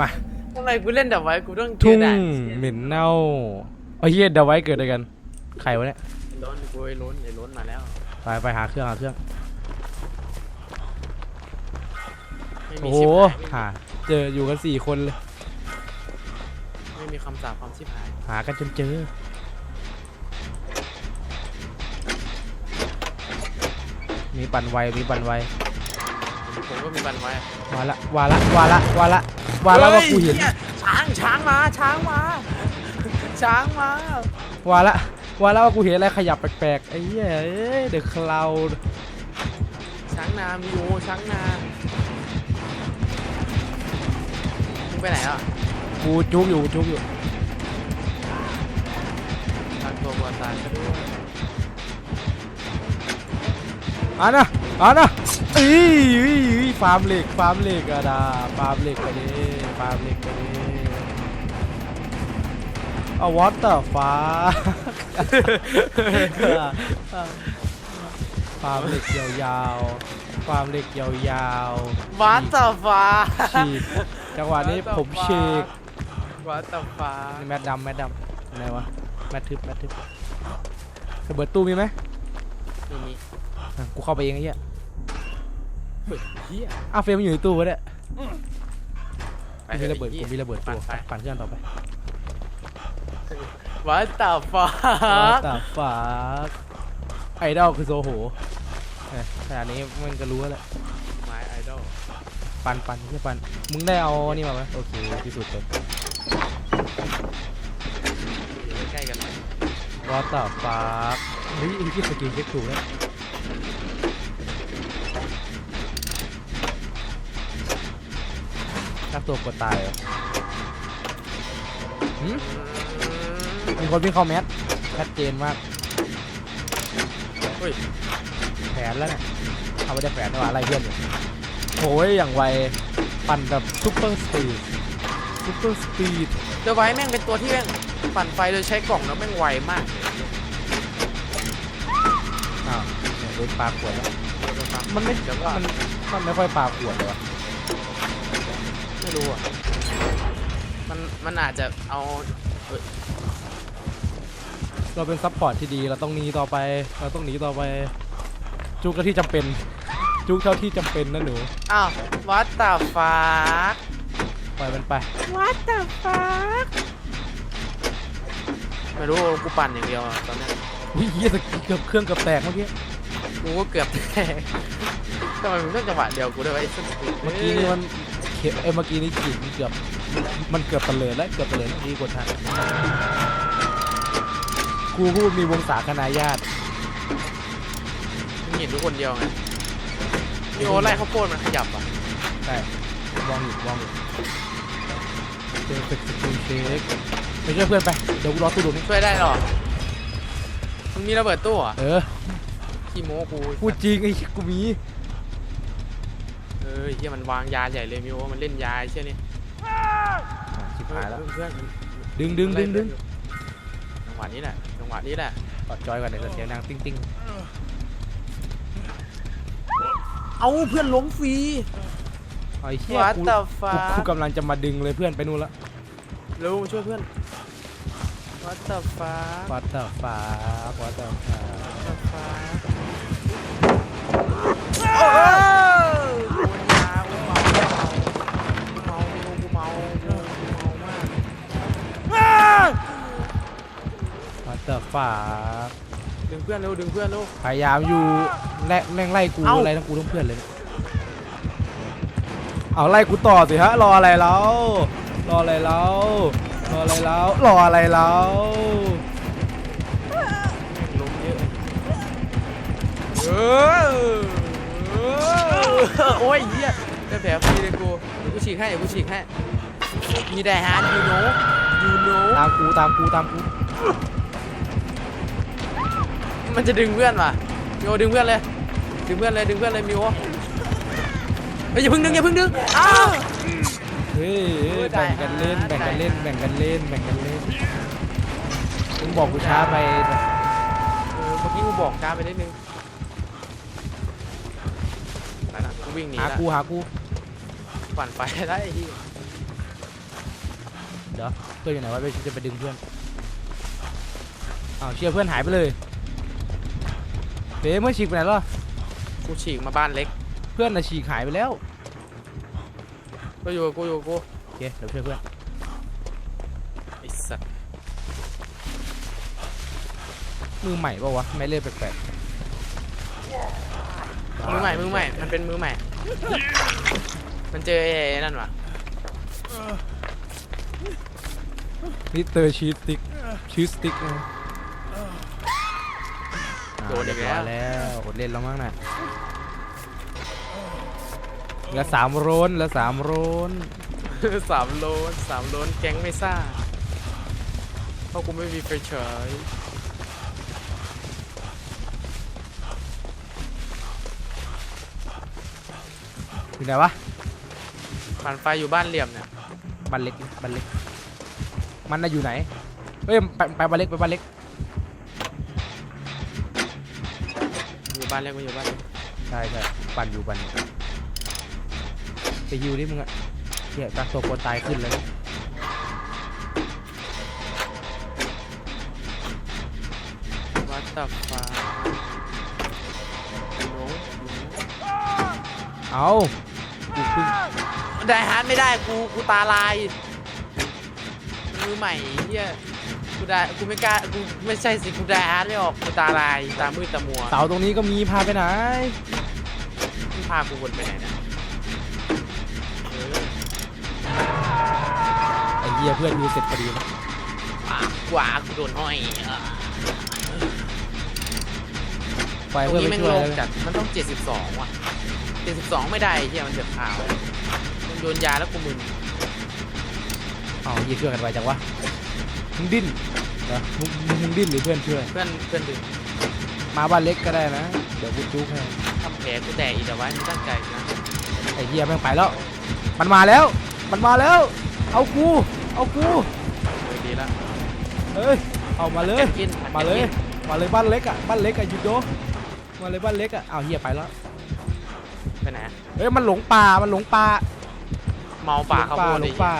มา ทำไมกูเล่นดับไว้กูต้องเจทุ่องด่านเหม็นเน่าเอาเฮียเดาไว้เกิดอะไรกัน ใครวะเนี่ยไอ้ล้นกูไอ้ล้นไอ้ล้นมาแล้ว ไปไปหาเครื่องหาเครื่อง ไม่มีโอ้โหชิบหายหาเจออยู่กันสี่คนเลยไม่มีคำสาปความชิบหาย หากันจนเจอ มีปั่นไวมีปั่นไว ผมก็มีบันไว้วาละวาละวาละวาละวาละว่ากูเห็นฮ้ยช้างช้างมาช้างมาช้างมาวาละวาละว่ากูเห็นอะไรขยับแปลกๆไอ้เหี้ยเอ้ยเดอะคลาวด์ช้างนามีโอช้างนามึงไปไหนอะกูจุกอยู่จุกอยู่ทางตัวกวนตายซะด้วยอะนะ อะนะอีอีอีฟาร์มเหล็กฟาร์มเหล็กอะดาฟาร์มเหล็กไปดิฟาร์มเหล็กไปดิเอาวอตเตอร์ฟ้าฟาร์มเหล็กยาวๆฟาร์มเหล็กยาวๆวัดต่อฟ้าฉีกจังหวะนี้ผมฉีกวัดต่อฟ้านี่แมดดำแมดดำอะไรวะแมดทึบแมดทึบระเบิดตู้มีไหมนี่นี่อะกูเข้าไปเองไอ้เหี้ย เฮ้ยเฮียอ้าวเฟรมมันอยู่ในตู้วะเนี่ยไปมีถอระเบิดไอ้กูหี้ย มีระเบิดปั่ตู้นไป ปั่นเครื่องต่อไปวัดต่อฟ้าตาฝากไอดอลคือโซโหเอ้ยขนาดนี้มันก็รู้แล้วแหละไม้ไอดอลปันปันที่ปันมึงได้เอานี่มาไหมโอเคที่สุดเลยใกล้ๆกันเลยวอตาฝากเฮ้ยไอ้ที่สกิลเช็คถูกแล้ว นักตัวกดตายเหรอหืมมีคนวิ่งเข้าแมสชัดเจนมากเฮ้ย แผนแล้วเนี่ยเอาไม่ได้แผนแต่ว่าอะไรเพื่อนอยู่โอ้ยอย่างไวปั่นแบบซุปเปอร์สปีดซุปเปอร์สปีดเดอะไว้แม่งเป็นตัวที่แม่งปั่นไฟโดยใช้กล่องแล้วแม่งไวมากอ้าวเนี่ยโดนปลาขวดแล้วเดี๋ยวฟังมันไม่เดี๋ยวว่ามันมันไม่ค่อยปลาขวดเลยวะ ไม่รู้อะ มันมันอาจจะเอาเอ้ยเราเป็นซัพพอร์ตที่ดีเราต้องหนีต่อไป เราต้องหนีต่อไป จุกเท่าที่จำเป็น จุกเท่าที่จำเป็นนะหนูอ้าววัดตาฟ้าปล่อยมันไป วัดตาฟ้าไม่รู้กูปั่นอย่างเดียวอะตอนเนี้ยวิ่งเยี่ยสกิเกือบเครื่องเกือบแตกเมื่อกี้ กูก็เกือบแตกทำไมมึงต้องจังหวะเดียวกูด้วยวะไอ้สัสเมื่อกี้นี่มัน เข็มเอ้ยเมื่อกี้นี่ขีดมันเกือบมันเกือบตะเลิดแล้วเกือบตะเลิดแล้วดีกว่าทางกูพูดมีวงศาคณาญาติมึงเห็นทุกคนเดียวไงพี่โอไล่ข้าวโพดมันขยับอะใช่วางอยู่วางอยู่เจอเฟกสกิลเช็คไปช่วยเพื่อนไปเดี๋ยวกูรอตู้ดูนี่ช่วยได้หรอมึงมีระเบิดตู้เหรอะเออขี้โม้กูพูดจริงไอ้กูมี เออเฮียมันวางยาใหญ่เลยมิวมันเล่นยาไอ้เชี่ยนี่อะชิบหายแล้ว เพื่อนๆมันดึงดึงดึงดึงจังหวะนี้แหละจังหวะนี้แหละกดจอยก่อนเดี๋ยวจะเสียงดังติ้งติ้งเอาเพื่อนล้มฟรีไอ้เหี้ย What กู the กู fuck กูกำลังจะมาดึงเลยเพื่อนไปนู่นละเร็วช่วยเพื่อน What the fuck วัดเตอร์ฟ้าวัดเตอร์ฟ้า What the fuck โอ้ย วัดเตอร์ฟ้าดึงเพื่อนเร็วดึงเพื่อนเร็ว พยายามอยู่แล่แม่งไล่กูเอ้า อะไรทั้งกูทั้งเพื่อนเลยเนี่ยเอาไล่กูต่อสิฮะรออะไรแล้วรออะไรแล้วรออะไรแล้วรออะไรแล้วล้มเยอะเออเออโอ้ยเหี้ยได้แผลฟรีเลยกูเดี๋ยวกูฉีกให้เดี๋ยวกูฉีกให้มีได้ฮาร์ดยูโนยูโนตามกูตามกูตามกู มันจะดึงเพื่อนว่ะมิโอดึงเพื่อนเลย ดึงเพื่อนเลย ดึงเพื่อนเลยมิโอเฮ้ยอย่าเพิ่งดึงอย่าเพิ่งดึงอ้าว เฮ้ยเฮ้ยได้แบ่งกันเล่นได้แบ่งกันเล่นแบ่งกันเล่นแบ่งกันเล่นมึงบอกกูช้าไปเออเมื่อกี้กูบอกช้าไปนิดนึงไปละกูวิ่งหนีหาละกูหากูปั่นไฟได้ไอ้ที่เดี๋ยวเพื่อนอยู่ไหนวะไปจะไปดึงเพื่อนอ้าวเชียร์เพื่อนหายไปเลย เบ๊เมื่อฉีกไปไหนแล้วกูฉีกมาบ้านเล็กเพื่อนน่ะฉีกหายไปแล้วก็อยู่กับกูอยู่กับกูโอเคเดี๋ยวช่วยเพื่อนไอ้สัตว์มือใหม่ปะวะไม่เล่นแปลกมือใหม่มือใหม่ มันเป็นมือใหม่ มันเจอไอ้นั่นวะๆนี่เตอร์ชีสติ๊กชีสติ๊กนะ โดนอีกเรียบแล้ร้อวยแล้วอดเล่นแล้วมั้งน่ะเหลือสามโรนเหลือสามโรนสามโลนสามโลนแก๊งไม่ซ่าเพราะกูไม่มีไฟฉายอยู่ไหนวะผ่านไฟอยู่บ้านเหลี่ยมเนี่ยบ้านเล็กบ้านเล็ก มันน่ะอยู่ไหนเอ้ยไปไปบ้านเล็กไปบ้านเล็ก อยู่บ้านเล็กมาอยู่บ้านเล็กใช่ใช่ปั่นอยู่ปั่นอยู่ไปฮิวดิมึงอะเฮียตั้งตัวคนตายขึ้นเลยวัดตับฟ้าโน้ตเอากูเพิ่งได้ฮาร์ดไม่ได้กูกูตาลายมือใหม่เฮียกู ได้กูไม่กล้ากูไม่ใช่สิกูได้ฮาร์ดไม่ออกกูตาลายตามืดตามัวเสาตรงนี้ก็มีพาไปไหนมึงพากูวนไปไหนเนี่ยเออไอ้เหี้ยเพื่อนดูเสร็จพอดีเลยปากกว่ากูโดนห้อยเออไปตรงเพื่อนนี้ไปแม่งช่วยโลงแล้วจัดมันต้อง 72 ว่ะ 72 ไม่ได้ไอ้เฮียมันเดือดขาวมันโยนยาแล้วกูมึนเอาเหี้ยช่วยกันไปจังวะ มึงดิ้นเหรอมึงมึงมึงดิ้นหรือเพื่อนช่วย เพื่อนเพื่อนดึงมาบ้านเล็กก็ได้นะ เดี๋ยวกูจุกให้ทำแผลกูแตกอีกแต่ว่ามึงตั้งใจนะไอ้เหี้ยแม่งไปแล้ว มันมาแล้ว มันมาแล้ว เอากู เอากูโดยดีละเอ้ย เอามาเลย กินมาเลย มาเลยบ้านเล็กอะ บ้านเล็กอะหยุดโดมาเลยบ้านเล็กอะเอาเฮียไปแล้ว ไปไหนเฮ้ย มันหลงป่า มันหลงป่าเมาป่าหลเขางโพป่าดหลดิงป่า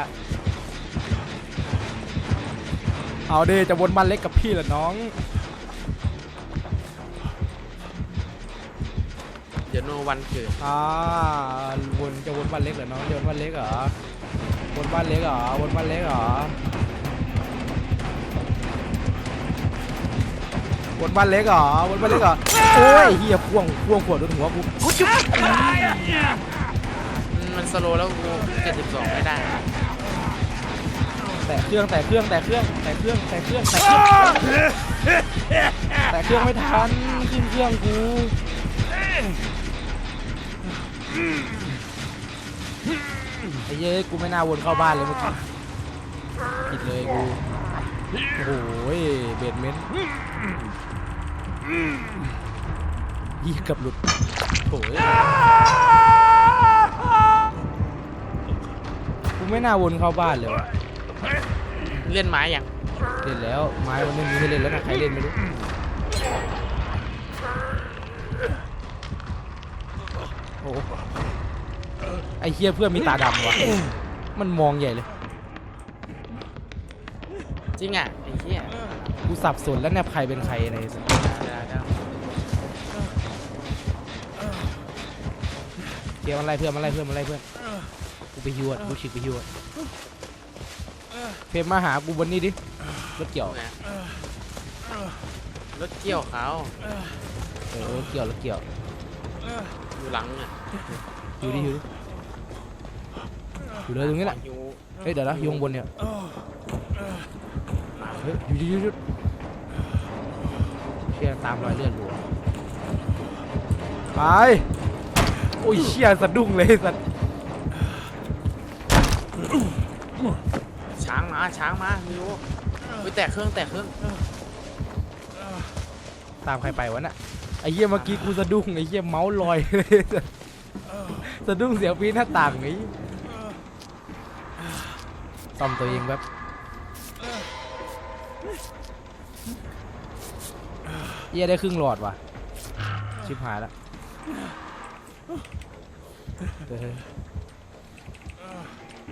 เอาเดจะวนบ้านเล็กกับพี่เหรอน้อง เดี๋ยวโนวันเกิดอ่าวนจะวนบ้านเล็กเหรอน้องจะวนบ้านเล็กเหรอ วนบ้านเล็กเหรอ วนบ้านเล็กเหรอ วนบ้านเล็กเหรอ วนบ้านเล็กเหรอ โอ้ยเฮียพ่วงพ่วงขวดโดนหัวกูกูจุ๊บอืมมันสโลว์แล้วกู72ไม่ได้ แตะเครื่องแตะเครื่องแตะเครื่องแตะเครื่องแตะเครื่องแตะเครื่องแตะเครื่องไม่ทันขึ้นเครื่องกูไอ้เย้กูไม่น่าวนเข้าบ้านเลยเมื่อกี้ผิดเลยกูโอ้โหเบดเมนยี่กับหลุดโอ้ยกูไม่น่าวนเข้าบ้านเลยวะ เล่นไม้ยังเล่นแล้วไม้มันไม่มีให้เล่นแล้วนะใครเล่นไม่รู้โอ้โหไอ้เฮียเพื่อนมีตาดำวะมันมองใหญ่เลย จริงอะไอ้เหี้ยกูสับสนแล้วเนี่ยใครเป็นใครในสัเดี๋ยวเดี๋ยวเกมอะไรเพื่อนมาไล่เพื่อนมาไล่เพื่อนกูไปฮิวอะกูฉีกไปฮิวอ่ะเพมมาหากูบนนี้ดิรถเกี่ยวเนี่ยรถเกี่ยวเขาเออรถเกี่ยวรถเกี่ยว อยู่หลังอะอยู่ดิอยู่ดิอยู่เลยตรงนี้แหละอยู่เฮ้ยเดี๋ยวนะอยู่ข้างบนเนี่ย เฮ้ยหยุดหยุดหยุดหยุดเชี่ยตามรอยเลือดรัวไป โอ้ยเชี่ยสะดุ้งเลยสัตว์ ช้างมาช้างมามิวไปแตะเครื่องแตะเครื่องตามใครไปวะน่ะไอ้เหี้ยเมื่อกี้กูสะดุ้งไอ้เหี้ยเมาส์ลอยเลยสะดุ้งเสียงปีนหน้าต่างนี้ซ่อมตัวเองแบบเหี้ยได้ครึ่งหลอดว่ะ ชิบหายแล้วเออ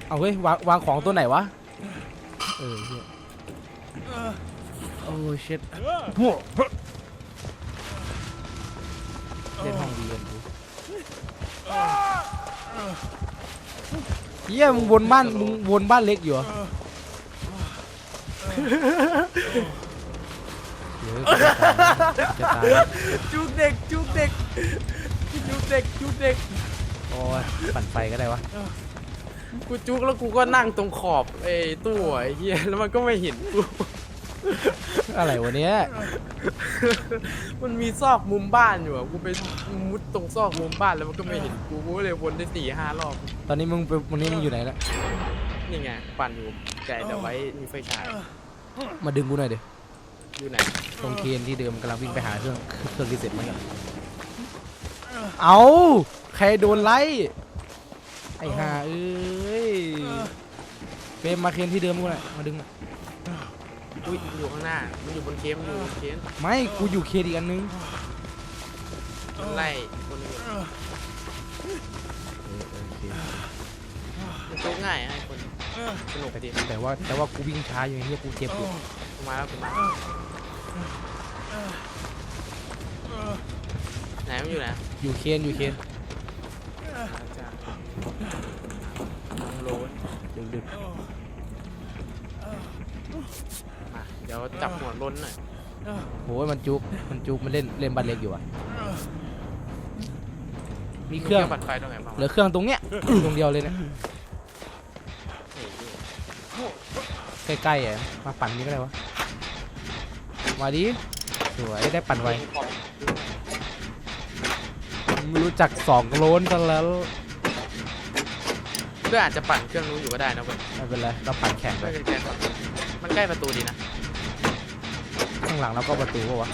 เอาเฮ้ยวางวางของตัวไหนวะ เออเฮียโอ้ชิตเล่นห้องดีกันกูเฮียมึงวนบ้านมึงวนบ้านเล็กอยู่เหรอเดี๋ยวกูจะตายจะตายจุกเด็กจุกเด็กจุกเด็กจุกเด็กโอ้ยปั่นไฟก็ได้วะ กูจุกแล้วกูก็นั่งตรงขอบไอ้ตู้ไอ้เหี้ยแล้วมันก็ไม่เห็นกู อะไรวะเนี้ยมันมีซอกมุมบ้านอยู่อะกูไปมุดตรงซอกมุมบ้านแล้วมันก็ไม่เห็นกูกูก็เลยวนได้สี่ห้ารอบ ตอนนี้มึงไปวันนี้มึงอยู่ไหนแล้วนี่ไงปั่นอยู่ใจเดี๋ยวไว้มีไฟฉาย มาดึงกูหน่อยดิอยู่ไหน ตรงเคนที่เดิมกำลังวิ่งไปหาเครื่องเครื่องรีเซ็ตมันก่อนเอาใครโดนไล่ไอ้ห่าเอ้ย เฟรมมาเคนที่เดิมกูหน่อยมาดึงหน่อยอุ้ยมันอยู่ข้างหน้า มันอยู่บนเคมมันอยู่บนเคมไม่กูอยู่เคนอีกอันนึงมันไล่คนอื่นมันจุกง่ายอะไอ้คนสนุกไปดิแต่ว่าแต่ว่ากูวิ่งช้าอยู่ไอ้เฮียกูเจ็บอยู่กูมาแล้วกูมาไหนมันอยู่ไหนอยู่เคนอยู่เคน มาจ้าน้องโรส ดึงดึงมาเดี๋ยวจับหัวล้นหน่อยโอ้ยมันจุกมันจุกมันเล่นเล่นบัตรเล็กอยู่อะ มีเครื่องปั่นไฟตรงไหนบ้างเหลือเครื่องตรงเนี้ย ตรงเดียวเลยเนะเฮ้ยใกล้ๆอะมาปั่นนี้ก็ได้วะมาดิสวยได้ปั่นไวไม่รู้จักสองโลนซะแล้ว เพื่อนอาจจะปั่นเครื่องนู้นอยู่ก็ได้นะเว้ยไม่เป็นไรเราปั่นแข่งไป ไม่เป็นแกนปั่นมันใกล้ประตูดีนะข้างหลังเราก็ประตูปะวะ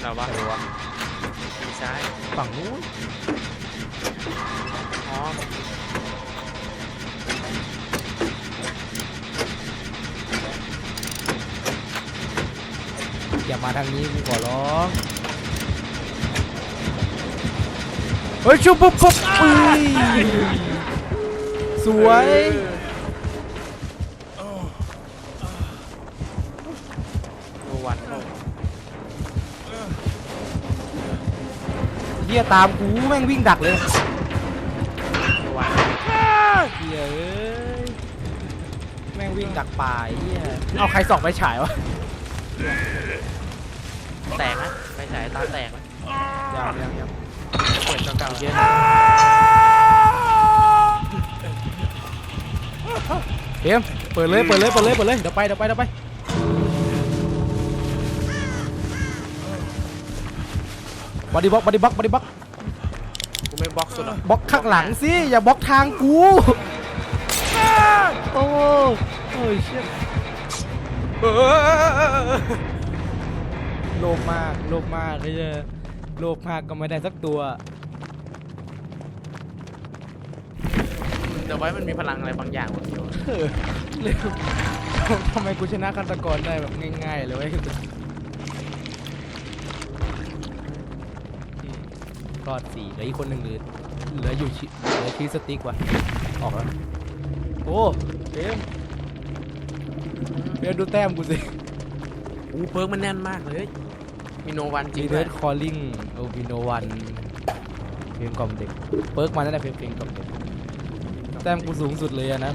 เราว่าใช่วะมีซ้ายฝั่งนู้นอ๋ออย่ามาทางนี้กูขอร้องเฮ้ยชุบปุ๊บปุ๊บอุ้ย สวยโนวันเข้าเฮียตามกูแม่งวิ่งดักเลยโนวันเฮียเอ้ยแม่งวิ่งดักป่าไอ้เฮียเอาใครส่องไปฉายวะแตกนะไฟฉายตาแตกนะยังยังยังเปิดเก่าๆเยยอะ เฮียเปิดเลยเปิดเลยเปิดเลยเปิดเลยเดี๋ยวไปเดี๋ยวไปเดี๋ยวไปบอดี้บล็อกบอดี้บล็อกบอดี้บล็อกกูไม่บล็อกสุดหรอกบล็อกข้างหลังสิอย่าบล็อกทางกูโอ้โอ้ยเชี่ยเออโลภมากโลภมากเลยโลภมากก็ไม่ได้สักตัว ดี๋ยวไว้มันมีพลังอะไรบางอย่างวะเดียวเออเร็วทำไมกูชนะฆาตกรได้แบบง่ายๆเลยเว้ยรอดสี่เหลืออีกคนหนึ่งเหลือเหลืออยู่ชิเหลือชีสติ๊กว่ะ ออกแล้ว โอ้เบมเบมดูแต้มกูสิอู้เพิร์กมันแน่นมากเลย มีโนวันจริมีงเดด้วยดคอลลิ่งโอบิโนวันเพลงกล่อมเด็ก เปิร์กมาตั้งแต่เพลงเพลงกล่อมเด็ก แต้มกูสูงสุดเลยอะนะ